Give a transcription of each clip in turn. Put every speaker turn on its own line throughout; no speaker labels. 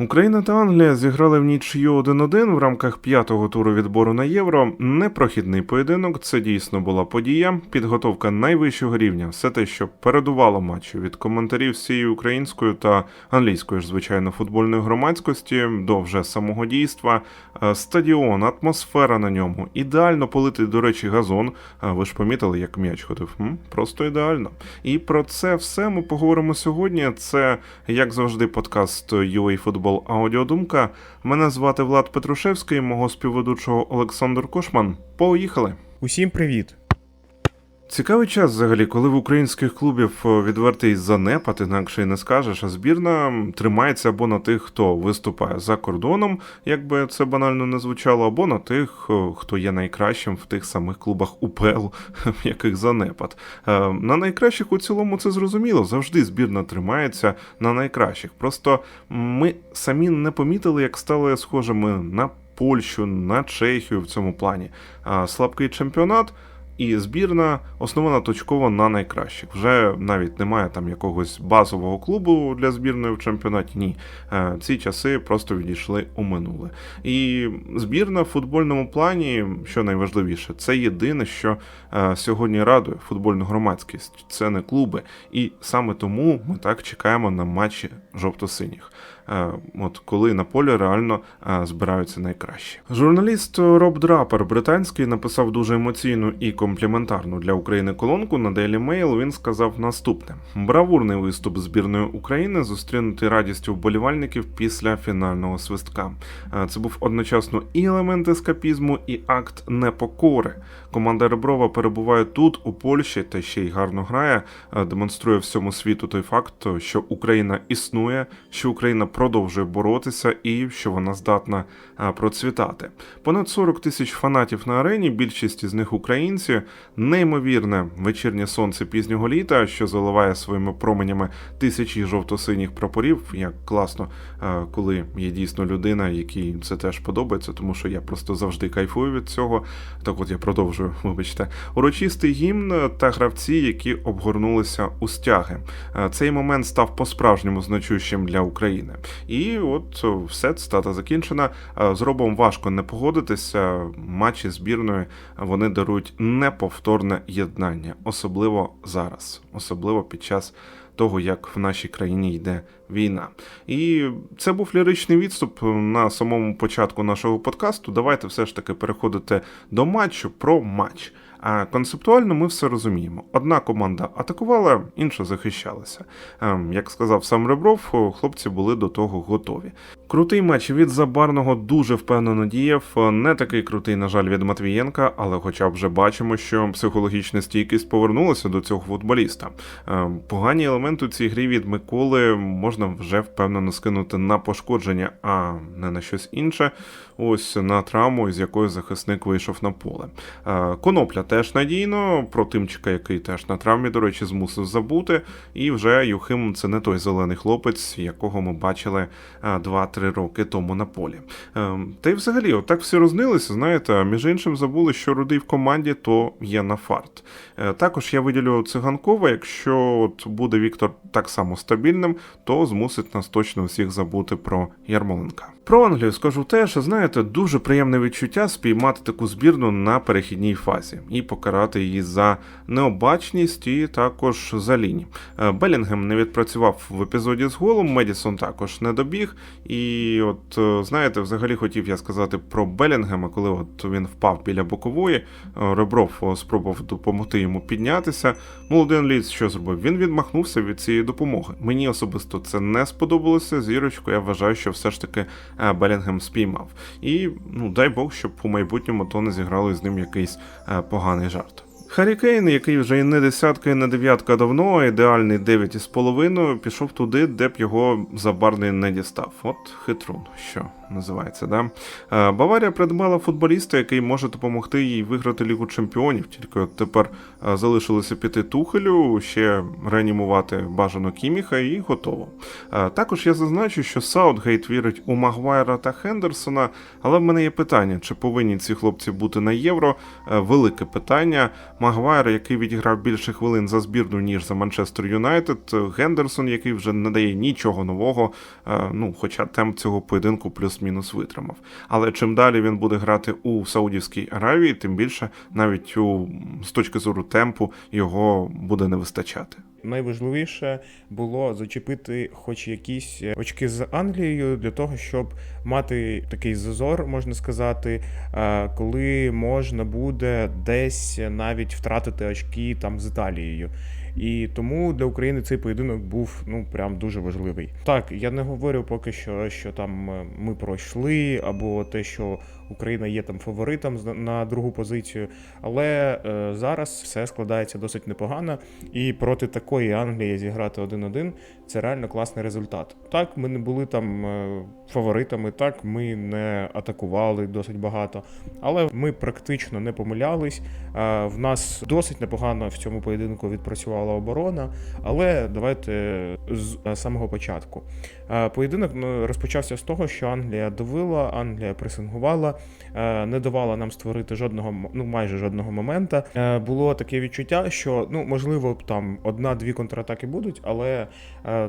Україна та Англія зіграли в нічию 1-1 в рамках п'ятого туру відбору на євро. Непрохідний поєдинок. Це дійсно була подія. Підготовка найвищого рівня. Все те, що передувало матчу від коментарів всієї української та англійської ж звичайно футбольної громадськості до вже самого дійства. Е, Стадіон, атмосфера на ньому. Ідеально политий, до речі, газон. А Ви ж помітили, як м'яч ходив? М? Просто ідеально. І про це все ми поговоримо сьогодні. Це, як завжди, подкаст UA Футбол Аудіодумка. Мене звати Влад Петрушевський, мого співведучого Олександр Кошман. Поїхали!
Усім привіт!
Цікавий час взагалі, коли в українських клубів е, відвертий занепад, інакше й не скажеш, а збірна тримається або на тих, хто виступає за кордоном, як би це банально не звучало, або на тих, е, хто є найкращим в тих самих клубах УПЛ, в яких занепад. Е, На найкращих у цілому це зрозуміло. Завжди збірна тримається на найкращих. Просто ми самі не помітили, як стали схожими на Польщу, на Чехію в цьому плані. А Слабкий чемпіонат. І збірна основана точково на найкращих. Вже навіть немає там якогось базового клубу для збірної в чемпіонаті. Ні, Е, ці часи просто відійшли у минуле. І збірна в футбольному плані, що найважливіше, це єдине, що е, сьогодні радує футбольну громадськість. Це не клуби. І саме тому ми так чекаємо на матчі жовто-синіх. Е, От коли на полі реально е, збираються найкращі. Журналіст Роб Драпер британський написав дуже емоційну і компліментарну для України колонку на Daily Mail. Він сказав наступне: бравурний виступ збірної України зустрінутий радістю вболівальників після фінального свистка. Е, Це був одночасно і елемент ескапізму, і акт непокори. Команда Реброва перебуває тут, у Польщі, та ще й гарно грає, демонструє всьому світу той факт, що Україна існує, що Україна продовжує боротися і що вона здатна е, процвітати. Понад 40 тисяч фанатів на арені, більшість із них українці, неймовірне вечірнє сонце пізнього літа, що заливає своїми променями тисячі жовто-синіх прапорів. Як класно, е, коли є дійсно людина, якій це теж подобається, тому що я просто завжди кайфую від цього. Так от я продовжую, вибачте. Урочистий гімн та гравці, які обгорнулися у стяги. Е, Цей момент став по-справжньому значущим для України. І от е, все, цитата закінчена. Е, З Робом важко не погодитися. Матчі збірної вони дарують неповторне єднання, особливо зараз, особливо під час. Того, як в нашій країні йде війна, і це був ліричний відступ на самому початку нашого подкасту. Давайте все ж таки переходити до матчу про матч. Концептуально ми все розуміємо. Одна команда атакувала, інша захищалася. Ем, Як сказав сам Ребров, хлопці були до того готові. Крутий матч від Забарного дуже впевнено діяв. Е, Не такий крутий, на жаль, від Матвієнка, але хоча б вже бачимо, що психологічна стійкість повернулася до цього футболіста. Ем, Погані елементи у цій грі від Миколи можна вже впевнено скинути на пошкодження, а не на щось інше. Ось на травму, з якою захисник вийшов на поле. Е, Конопля теж надійно, про Тимчика, який теж на травмі, до речі, змусив забути. І вже Юхим це не той зелений хлопець, якого ми бачили е, 2-3 роки тому на полі. Е, Та й взагалі, отак всі рознилися, знаєте, між іншим забули, що рудий в команді, то є на фарт. Е, Також я виділю циганкова, якщо от буде Віктор так само стабільним, то змусить нас точно усіх забути про Ярмоленка. Про Англію скажу теж, знаєте, дуже приємне відчуття спіймати таку збірну на перехідній фазі і покарати її за необачність і також за лінь. Е, Белінгем не відпрацював в епізоді з голом, Медісон також не добіг. І от е, знаєте, взагалі хотів я сказати про Белінгема, коли от він впав біля бокової, е, Ребров спробував допомогти йому піднятися. Молодий англієць що зробив? Він відмахнувся від цієї допомоги. Мені особисто це не сподобалося. Зірочку, я вважаю, що все ж таки Белінгем спіймав. І ну дай Бог, щоб у майбутньому то не зіграли з ним якийсь поганий exato. Кейн, який вже і не десятка, і не дев'ятка давно, а ідеальний 9,5, пішов туди, де б його забарний не дістав. От хитрун, що називається, да? Е, Баварія придбала футболіста, який може допомогти їй виграти Лігу Чемпіонів. Тільки от тепер е, залишилося піти Тухелю, ще реанімувати бажано Кіміха і готово. Е, Також я зазначу, що Саутгейт вірить у Магуайра та Хендерсона, але в мене є питання, чи повинні ці хлопці бути на євро? Велике питання. Магуайр, який відіграв більше хвилин за збірну, ніж за Манчестер Юнайтед, Гендерсон, який вже не дає нічого нового, е, ну, хоча темп цього поєдинку плюс-мінус витримав. Але чим далі він буде грати у Саудівській Аравії, тим більше навіть у, з точки зору темпу його буде не вистачати.
Найважливіше було зачепити хоч якісь очки з Англією для того, щоб мати такий зазор, можна сказати, е, коли можна буде десь навіть втратити очки там з Італією. І тому для України цей поєдинок був ну прям дуже важливий. Так, я не говорю поки що, що там е, ми пройшли, або те, що Україна є там фаворитом на другу позицію. Але е, зараз все складається досить непогано. І проти такої Англії зіграти 1-1 це реально класний результат. Так, ми не були там е, фаворитами, так ми не атакували досить багато, але ми практично не помилялись. Е, В нас досить непогано в цьому поєдинку відпрацювала оборона. Але давайте з е, самого початку. Е, Поєдинок ну, розпочався з того, що Англія давила, Англія пресингувала, е, не давала нам створити жодного, ну майже жодного момента. Було таке відчуття, що ну можливо там одна-дві контратаки будуть, але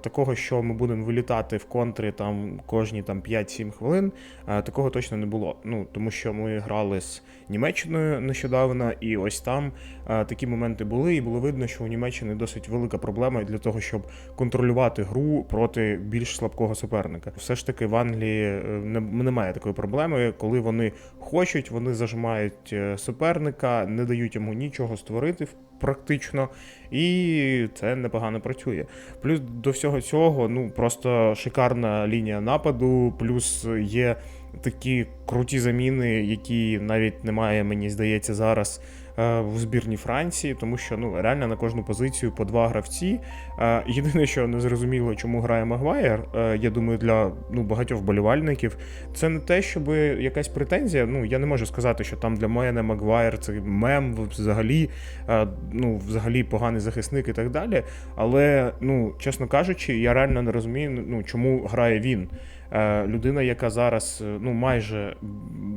такого, що ми будемо вилітати в контри там кожні там 5-7 хвилин, такого точно не було. Ну тому що ми грали з Німеччиною нещодавно, і ось там такі моменти були, і було видно, що у Німеччини досить велика проблема для того, щоб контролювати гру проти більш слабкого суперника. Все ж таки в Англії е, не- немає такої проблеми, коли вони хочуть, вони зажимають е, суперника, не дають йому нічого створити практично, і це непогано працює. Плюс до всього цього, ну просто шикарна лінія нападу, плюс є такі круті заміни, які навіть немає, мені здається, зараз в збірні Франції, тому що ну реально на кожну позицію по два гравці. Е, Єдине, що не зрозуміло, чому грає Магуайр, е, я думаю, для ну багатьох вболівальників, це не те, щоб якась претензія. Ну я не можу сказати, що там для мене Магуайр це мем взагалі, е, ну взагалі поганий захисник і так далі. Але ну чесно кажучи, я реально не розумію, ну чому грає він. Е, Людина, яка зараз е, ну майже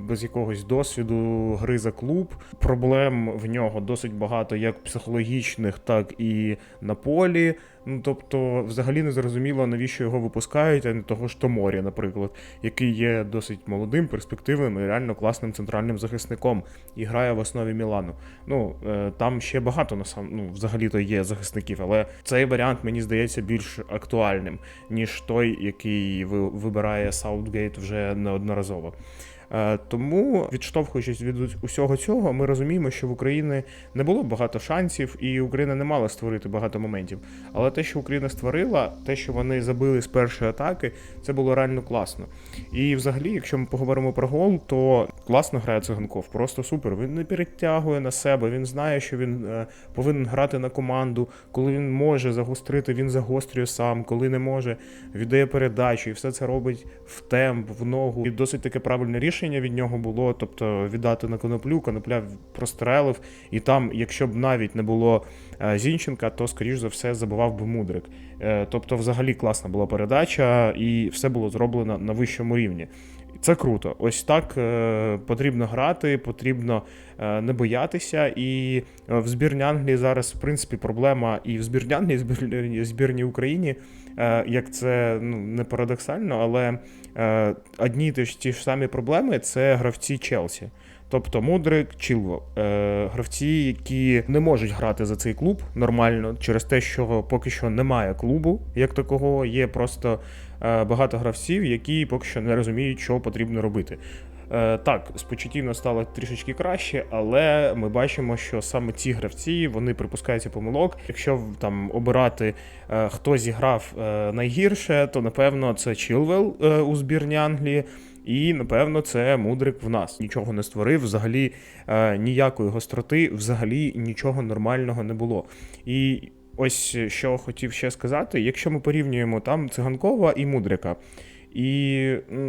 без якогось досвіду гри за клуб, проблем в нього досить багато, як психологічних, так і на полі. Ну тобто, взагалі не зрозуміло, навіщо його випускають, а не того ж Томорі, наприклад, який є досить молодим, перспективним і реально класним центральним захисником і грає в основі Мілану. Ну е, там ще багато насам, ну, взагалі-то є захисників, але цей варіант мені здається більш актуальним, ніж той, який вибирає Саутгейт вже неодноразово. Е, Тому, відштовхуючись від усього цього, ми розуміємо, що в Україні не було багато шансів, і Україна не мала створити багато моментів. Але те, що Україна створила, те, що вони забили з першої атаки, це було реально класно. І взагалі, якщо ми поговоримо про гол, то класно грає циганков, просто супер. Він не перетягує на себе, він знає, що він е, повинен грати на команду. Коли він може загострити, він загострює сам, коли не може, віддає передачу, і все це робить в темп, в ногу. І досить таке правильне рішення від нього було. Тобто віддати на коноплю, конопля прострелив, і там, якщо б навіть не було е, Зінченка, то скоріш за все забивав би мудрик. Е, Тобто, взагалі класна була передача, і все було зроблено на вищому рівні. Це круто. Ось так е, потрібно грати, потрібно е, не боятися. І е, в збірні Англії зараз, в принципі, проблема і в збірні Англії, і в збірні, е, як це ну, не парадоксально, але е, одні ж ті ж самі проблеми це гравці Челсі. Тобто Мудрик, Чілво, е, гравці, які не можуть грати за цей клуб нормально через те, що поки що немає клубу як такого, є просто е, багато гравців, які поки що не розуміють, що потрібно робити. Е, Так, з стало трішечки краще, але ми бачимо, що саме ці гравці вони припускаються помилок. Якщо там обирати, е, хто зіграв е, найгірше, то напевно це Чілвел е, у збірні Англії. І напевно це мудрик в нас. Нічого не створив, взагалі е, ніякої гостроти, взагалі нічого нормального не було. І ось що хотів ще сказати: якщо ми порівнюємо там циганкова і мудрика. І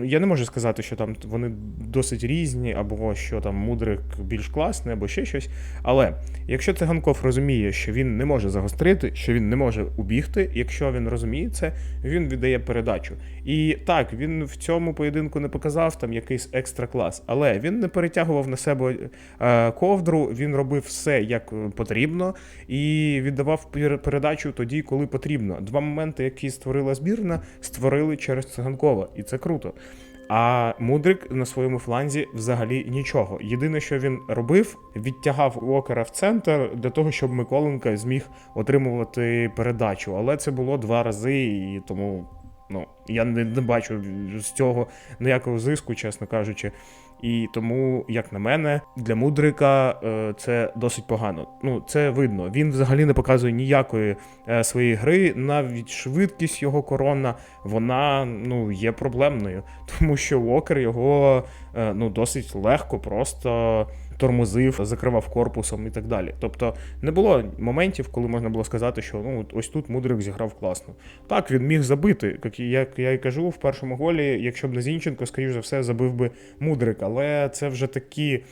я не можу сказати, що там вони досить різні, або що там мудрик більш класний, або ще щось. Але якщо циганков розуміє, що він не може загострити, що він не може убігти, якщо він розуміє це, він віддає передачу. І так, він в цьому поєдинку не показав там якийсь екстра клас, але він не перетягував на себе е, ковдру, він робив все як е, потрібно і віддавав пер- передачу тоді, коли потрібно. Два моменти, які створила збірна, створили через циганкова, і це круто. А Мудрик на своєму фланзі взагалі нічого. Єдине, що він робив, відтягав Уокера в центр для того, щоб Миколенко зміг отримувати передачу. Але це було два рази, і тому ну я не, не бачу з цього ніякого зиску, чесно кажучи. І тому, як на мене, для Мудрика е, це досить погано. Ну, це видно. Він взагалі не показує ніякої е, своєї гри. Навіть швидкість його корона, вона ну, є проблемною, тому що Уокер його е, ну, досить легко просто тормозив, закривав корпусом і так далі. Тобто не було моментів, коли можна було сказати, що ну ось тут Мудрик зіграв класно. Так, він міг забити, як, я і кажу, в першому голі, якщо б не Зінченко, скоріш за все, забив би Мудрик, але це вже такі.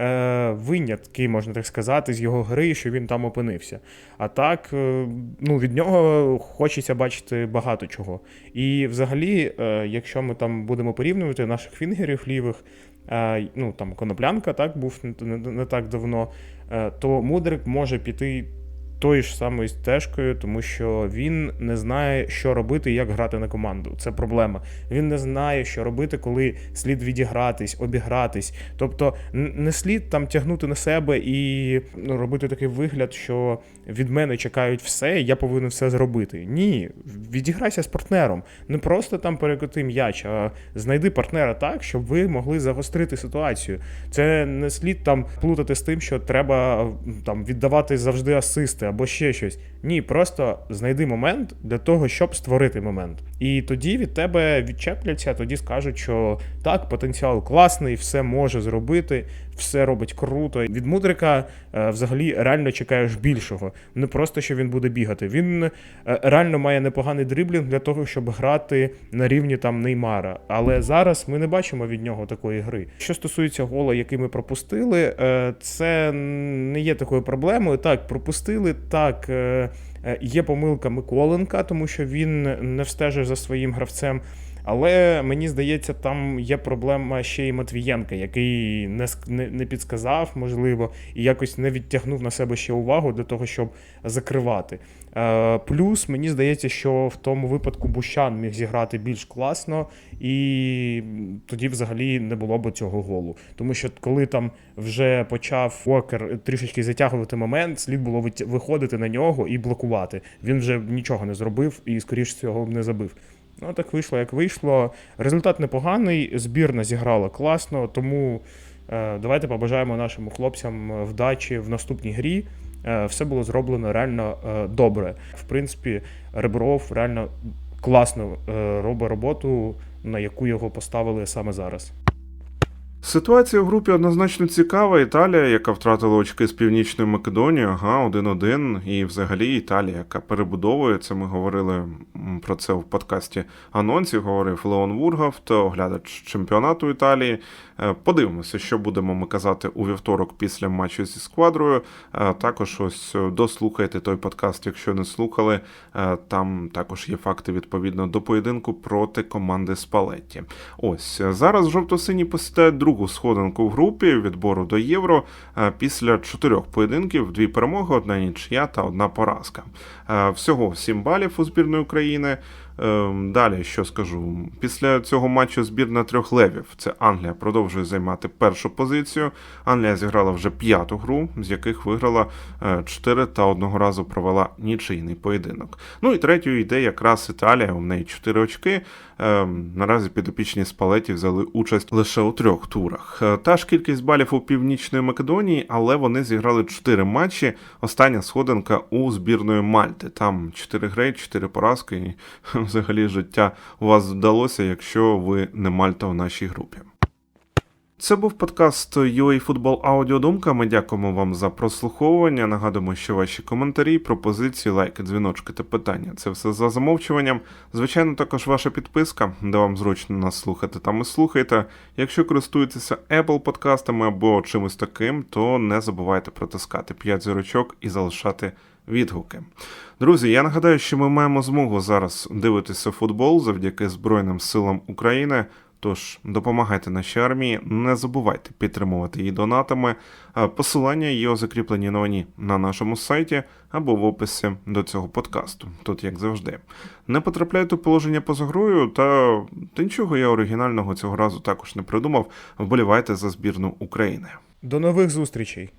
Е, винятки, можна так сказати, з його гри, що він там опинився. А так, е, ну, від нього хочеться бачити багато чого. І взагалі, е, якщо ми там будемо порівнювати наших фінгерів лівих, е, ну там коноплянка так був не, так давно, е, то Мудрик може піти тою ж самою стежкою, тому що він не знає, що робити як грати на команду. Це проблема. Він не знає, що робити, коли слід відігратись, обігратись. Тобто не слід там тягнути на себе і ну, робити такий вигляд, що від мене чекають все, я повинен все зробити. Ні, відіграйся з партнером. Не просто там перекоти м'яч, а знайди партнера так, щоб ви могли загострити ситуацію. Це не слід там плутати з тим, що треба там віддавати завжди асисти або ще щось. Ні, просто знайди момент для того, щоб створити момент. І тоді від тебе відчепляться, тоді скажуть, що так, потенціал класний, все може зробити, все робить круто. Від мудрика е, взагалі реально чекаєш більшого. Не просто що він буде бігати. Він е, реально має непоганий дриблінг для того, щоб грати на рівні там Неймара. Але зараз ми не бачимо від нього такої гри. Що стосується гола, який ми пропустили, е, це не є такою проблемою. Так, пропустили, так. Є помилка Миколенка, тому що він не встежив за своїм гравцем. Але мені здається, там є проблема ще й Матвієнка, який не, не, не підсказав, можливо, і якось не відтягнув на себе ще увагу для того, щоб закривати. Е, плюс мені здається, що в тому випадку Бущан міг зіграти більш класно, і тоді взагалі не було б цього голу. Тому що коли там вже почав Уокер трішечки затягувати момент, слід було виходити на нього і блокувати. Він вже нічого не зробив і, скоріш цього, не забив. Ну, так вийшло, як вийшло. Результат непоганий, збірна зіграла класно, тому е, давайте побажаємо нашим хлопцям е, вдачі в наступній грі. Е, все було зроблено реально добре. В принципі, Ребров реально класно робить роботу, на яку його поставили саме зараз.
Ситуація в групі однозначно цікава. Італія, яка втратила очки з Північної Македонії, ага, 1-1. І взагалі Італія, яка перебудовується. Ми говорили про це в подкасті анонсів. Говорив Леон Вургавт, оглядач чемпіонату Італії. Е, Подивимося, що будемо ми казати у вівторок після матчу зі сквадрою. Е, Також ось е, дослухайте той подкаст, якщо не слухали. Там також є факти відповідно до поєдинку проти команди Спалетті. Ось зараз жовто-сині посідають другу сходинку в групі відбору до євро е, після чотирьох поєдинків: дві перемоги, одна нічия та одна поразка. Е, Всього сім балів у збірної України. Ем, Далі що скажу? Після цього матчу збірна трьох левів. Це Англія продовжує займати першу позицію. Англія зіграла вже п'яту гру, з яких виграла е, чотири та одного разу провела нічийний поєдинок. Ну і третьою йде якраз Італія. У неї 4 очки. Ем, Наразі підопічні спалеті взяли участь лише у трьох турах. Е, Та ж кількість балів у Північної Македонії, але вони зіграли 4 матчі. Остання сходинка у збірної Мальти. Там 4 гри, 4 поразки. Взагалі життя у вас вдалося, якщо ви не Мальта у нашій групі. Це був подкаст UA Футбол Аудіодумка. Ми дякуємо вам за прослуховування. Нагадуємо, що ваші коментарі, пропозиції, лайки, дзвіночки та питання це все за замовчуванням. Звичайно, також ваша підписка, де вам зручно нас слухати, там і слухайте. Якщо користуєтеся Apple подкастами або чимось таким, то не забувайте протискати 5 зірочок і залишати відгуки. Друзі, я нагадаю, що ми маємо змогу зараз дивитися футбол завдяки Збройним силам України. Тож допомагайте нашій армії, не забувайте підтримувати її донатами. Посилання є у закріпленій новині на нашому сайті або в описі до цього подкасту. Тут як завжди. Не потрапляйте у положення поза грою, та, та нічого я оригінального цього разу також не придумав. Вболівайте за збірну України.
До нових зустрічей!